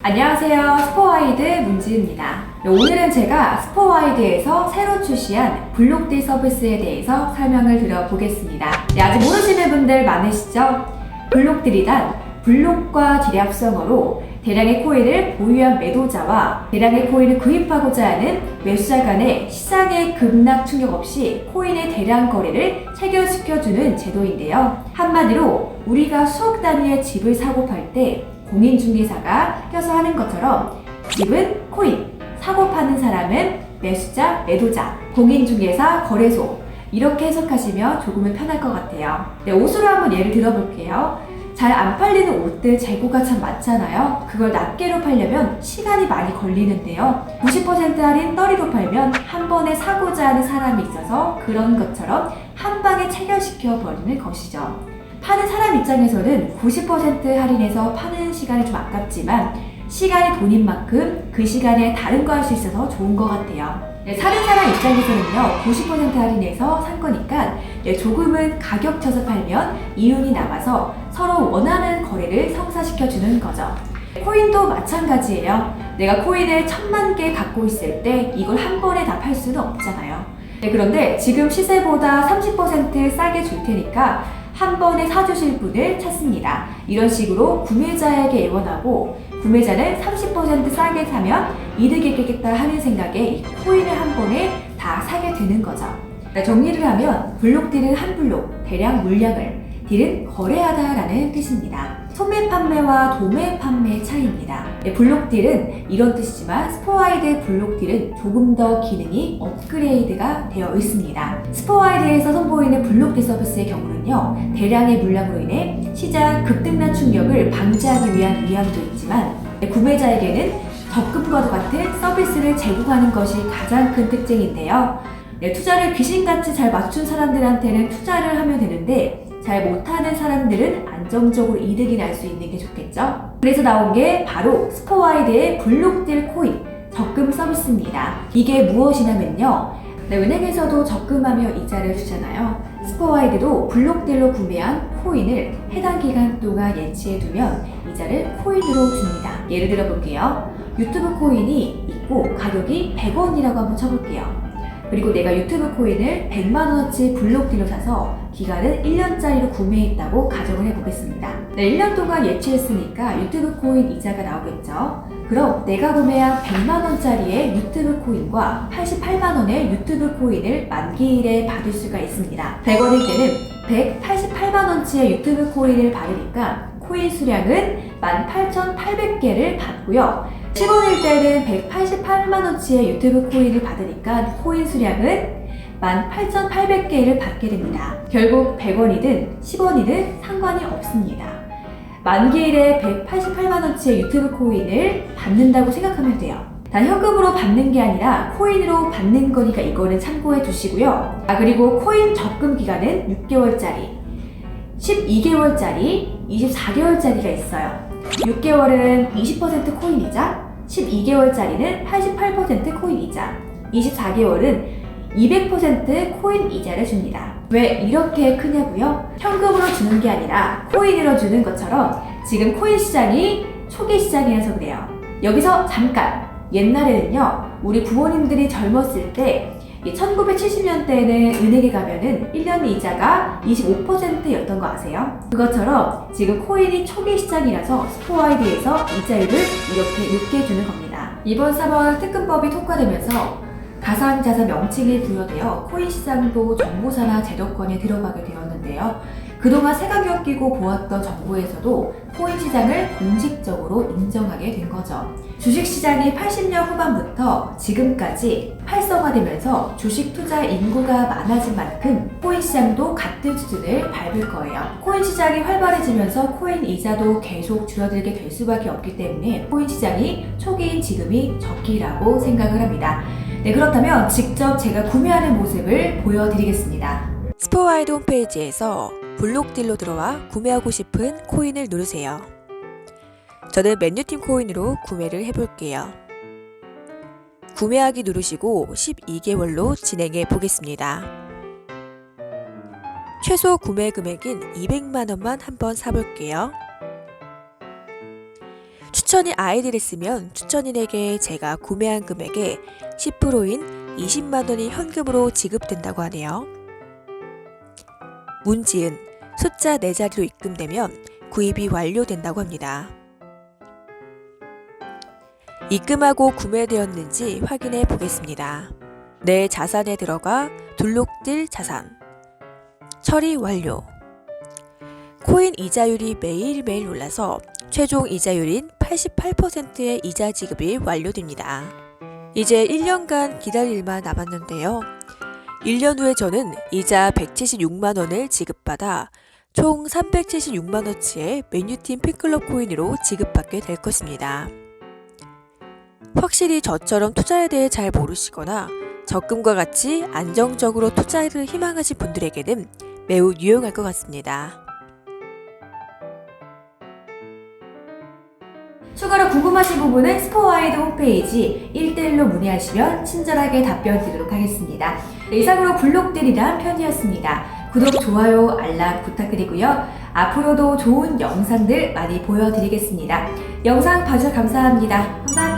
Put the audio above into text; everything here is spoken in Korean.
안녕하세요. 스포와이드 문지입니다. 오늘은 제가 스포와이드에서 새로 출시한 블록딜 서비스에 대해서 설명을 드려보겠습니다. 네, 아직 모르시는 분들 많으시죠? 블록딜이란 블록과 합성어로 대량의 코인을 보유한 매도자와 대량의 코인을 구입하고자 하는 매수자 간의 시장의 급락 충격 없이 코인의 대량 거래를 체결시켜주는 제도인데요. 한마디로 우리가 수억 단위의 집을 사고 팔때 공인중개사가 껴서 하는 것처럼 집은 코인, 사고 파는 사람은 매수자, 매도자, 공인중개사, 거래소 이렇게 해석하시면 조금은 편할 것 같아요. 네, 옷으로 한번 예를 들어볼게요. 잘 안 팔리는 옷들 재고가 참 많잖아요. 그걸 낱개로 팔려면 시간이 많이 걸리는데요. 90% 할인 떨이로 팔면 한 번에 사고자 하는 사람이 있어서 그런 것처럼 한 방에 체결시켜 버리는 것이죠. 파는 사람 입장에서는 90% 할인해서 파는 시간이 좀 아깝지만 시간이 돈인 만큼 그 시간에 다른 거 할 수 있어서 좋은 것 같아요. 네, 사는 사람 입장에서는요, 90% 할인해서 산 거니까 네, 조금은 가격 쳐서 팔면 이윤이 남아서 서로 원하는 거래를 성사시켜주는 거죠. 코인도 마찬가지예요. 내가 코인을 천만 개 갖고 있을 때 이걸 한 번에 다 팔 수는 없잖아요. 네, 그런데 지금 시세보다 30% 싸게 줄 테니까 한 번에 사주실 분을 찾습니다. 이런 식으로 구매자에게 애원하고 구매자는 30% 싸게 사면 이득이 있겠다 하는 생각에 이 코인을 한 번에 다 사게 되는 거죠. 그러니까 정리를 하면 블록 딜은 한 블록, 대량 물량을, 딜은 거래하다라는 뜻입니다. 소매 판매와 도매 판매의 차이입니다. 네, 블록딜은 이런 뜻이지만 스포와이드 블록딜은 조금 더 기능이 업그레이드가 되어 있습니다. 스포와이드에서 선보이는 블록딜 서비스의 경우는요, 대량의 물량으로 인해 시장 급등난 충격을 방지하기 위한 위험도 있지만 네, 구매자에게는 적금과도 같은 서비스를 제공하는 것이 가장 큰 특징인데요. 네, 투자를 귀신같이 잘 맞춘 사람들한테는 투자를 하면 되는데 잘 못하는 사람들은 안정적으로 이득이 날 수 있는 게 좋겠죠? 그래서 나온 게 바로 스포와이드의 블록딜 코인 적금 서비스입니다. 이게 무엇이냐면요. 네, 은행에서도 적금하며 이자를 주잖아요. 스포와이드도 블록딜로 구매한 코인을 해당 기간 동안 예치해 두면 이자를 코인으로 줍니다. 예를 들어 볼게요. 유튜브 코인이 있고 가격이 100원이라고 한번 쳐볼게요. 그리고 내가 유튜브 코인을 100만원어치 블록딜로 사서 기간은 1년짜리로 구매했다고 가정을 해보겠습니다. 네, 1년 동안 예치했으니까 유튜브 코인 이자가 나오겠죠. 그럼 내가 구매한 100만원짜리의 유튜브 코인과 88만원의 유튜브 코인을 만기일에 받을 수가 있습니다. 100원일 때는 188만원치의 유튜브 코인을 받으니까 코인 수량은 18,800개를 받고요. 10원일 때는 188만원치의 유튜브 코인을 받으니까 코인 수량은 18,800개를 받게 됩니다. 결국 100원이든 10원이든 상관이 없습니다. 만기일에 188만원치의 유튜브 코인을 받는다고 생각하면 돼요. 단 현금으로 받는 게 아니라 코인으로 받는 거니까 이거는 참고해 두시고요. 아, 그리고 코인 적금 기간은 6개월짜리, 12개월짜리, 24개월짜리가 있어요. 6개월은 20% 코인 이자, 12개월짜리는 88% 코인 이자, 24개월은 200% 코인 이자를 줍니다. 왜 이렇게 크냐고요? 현금으로 주는 게 아니라 코인으로 주는 것처럼 지금 코인 시장이 초기 시장이라서 그래요. 여기서 잠깐 옛날에는요 우리 부모님들이 젊었을 때 1970년대에는 은행에 가면은 1년 이자가 25%였던 거 아세요? 그것처럼 지금 코인이 초기 시장이라서 스포아이드에서 이자율을 이렇게 높게 주는 겁니다. 이번 3월 특근법이 통과되면서 가상자산 명칭이 부여되어 코인 시장도 정보사나 제도권에 들어가게 되었는데요. 그동안 세가격 끼고 보았던 정보에서도 코인 시장을 공식적으로 인정하게 된 거죠. 주식 시장이 80년 후반부터 지금까지 활성화되면서 주식 투자 인구가 많아진 만큼 코인 시장도 같은 수준을 밟을 거예요. 코인 시장이 활발해지면서 코인 이자도 계속 줄어들게 될 수밖에 없기 때문에 코인 시장이 초기인 지금이 적기라고 생각을 합니다. 네, 그렇다면 직접 제가 구매하는 모습을 보여드리겠습니다. 스포와이드 홈페이지에서 블록딜로 들어와 구매하고 싶은 코인을 누르세요. 저는 맨유팀 코인으로 구매를 해볼게요. 구매하기 누르시고 12개월로 진행해 보겠습니다. 최소 구매 금액인 200만원만 한번 사볼게요. 추천인 아이디를 쓰면 추천인에게 제가 구매한 금액의 10%인 20만 원이 현금으로 지급된다고 하네요. 문지은 숫자 4자리로 입금되면 구입이 완료된다고 합니다. 입금하고 구매되었는지 확인해 보겠습니다. 내 자산에 들어가 둘록들 자산. 처리 완료. 코인 이자율이 매일매일 올라서 최종 이자율인 88%의 이자 지급이 완료됩니다. 이제 1년간 기다릴 일만 남았는데요. 1년 후에 저는 이자 176만원을 지급받아 총 376만원치의 메뉴팀 팬클럽 코인으로 지급받게 될 것입니다. 확실히 저처럼 투자에 대해 잘 모르시거나 적금과 같이 안정적으로 투자를 희망하신 분들에게는 매우 유용할 것 같습니다. 추가로 궁금하신 부분은 스포와이드 홈페이지 1대1로 문의하시면 친절하게 답변 드리도록 하겠습니다. 네, 이상으로 블록들이란 편이었습니다. 구독, 좋아요, 알람 부탁드리고요. 앞으로도 좋은 영상들 많이 보여드리겠습니다. 영상 봐주셔서 감사합니다. 감사합니다.